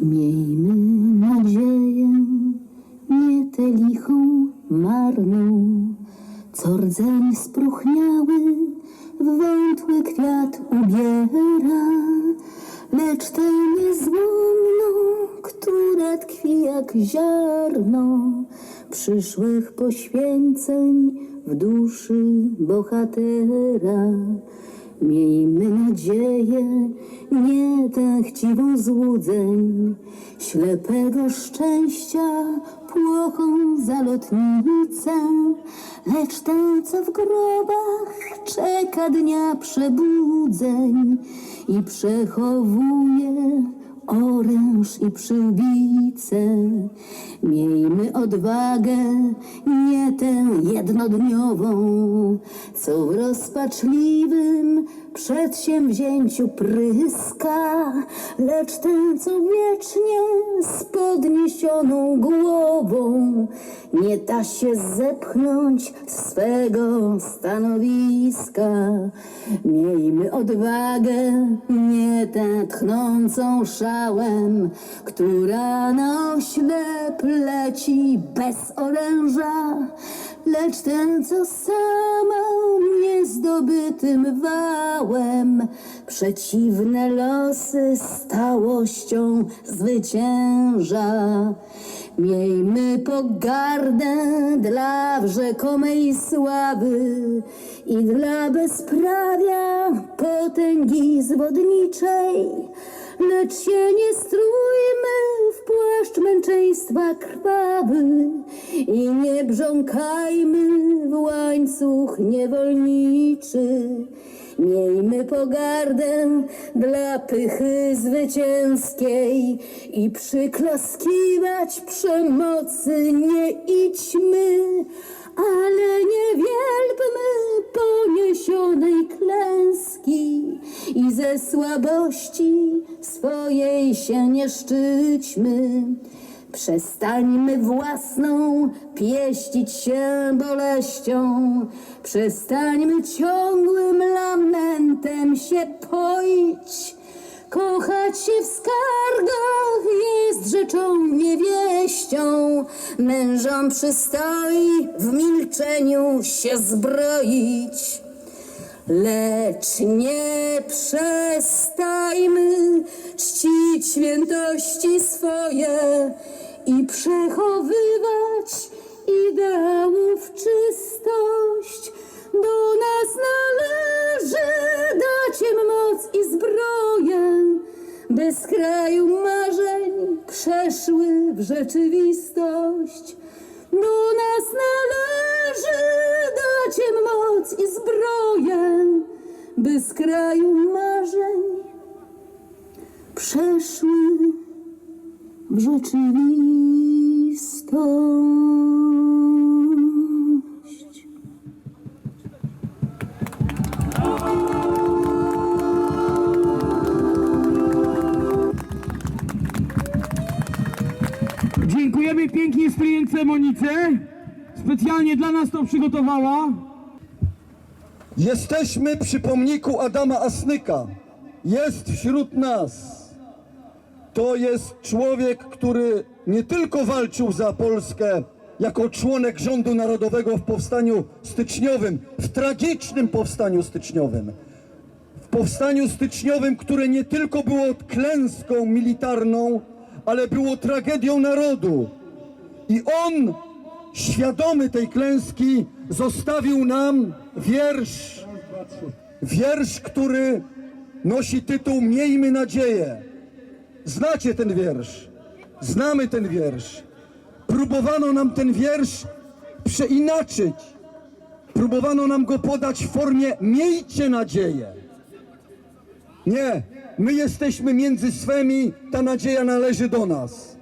Miejmy nadzieję, nie tę lichą marną, co rdzeń spróchniały w wątły kwiat ubiera, lecz tę niezłomną, która tkwi jak ziarno przyszłych poświęceń w duszy bohatera. Miejmy nadzieję, nie tę chciwą złudzeń, ślepego szczęścia, płochą zalotnicę, lecz tę, co w grobach czeka dnia przebudzeń i przechowuje oręż i przyłbicę. Miejmy odwagę, nie tę jednodniową, co w rozpaczliwym przedsięwzięciu pryska, lecz tę, co wiecznie z podniesioną głową nie da się zepchnąć z swego stanowiska. Miejmy odwagę, nie tę tchnącą szałem, która na oślep leci bez oręża, lecz ten, co sama niezdobytym wałem przeciwne losy stałością zwycięża. Miejmy pogardę dla rzekomej sławy i dla bezprawia potęgi zwodniczej, lecz się nie strójmy w płaszcz męczeństwa krwawy i nie brząkajmy w łańcuch niewolniczy. Miejmy pogardę dla pychy zwycięskiej i przyklaskiwać przemocy nie idźmy, ale nie wielbmy poniesionej ze słabości swojej się nie szczyćmy. Przestańmy własną pieścić się boleścią, przestańmy ciągłym lamentem się poić. Kochać się w skargach jest rzeczą niewieścią, mężom przystoi w milczeniu się zbroić. Lecz nie przestajmy czcić świętości swoje i przechowywać ideałów czystość. Do nas należy dać im moc i zbroję, by z kraju marzeń przeszły w rzeczywistość. Do nas należy dać im moc i zbroję, by z kraju marzeń przeszły w rzeczywistość. Dziękujemy pięknie stryjence Monice. Specjalnie dla nas to przygotowała. Jesteśmy przy pomniku Adama Asnyka. Jest wśród nas. To jest człowiek, który nie tylko walczył za Polskę jako członek rządu narodowego w powstaniu styczniowym, w tragicznym powstaniu styczniowym. W powstaniu styczniowym, które nie tylko było klęską militarną, ale było tragedią narodu. I on, świadomy tej klęski, zostawił nam wiersz. Wiersz, który nosi tytuł Miejmy nadzieję. Znacie ten wiersz. Znamy ten wiersz. Próbowano nam ten wiersz przeinaczyć. Próbowano nam go podać w formie Miejcie nadzieję. Nie, my jesteśmy między swymi, ta nadzieja należy do nas.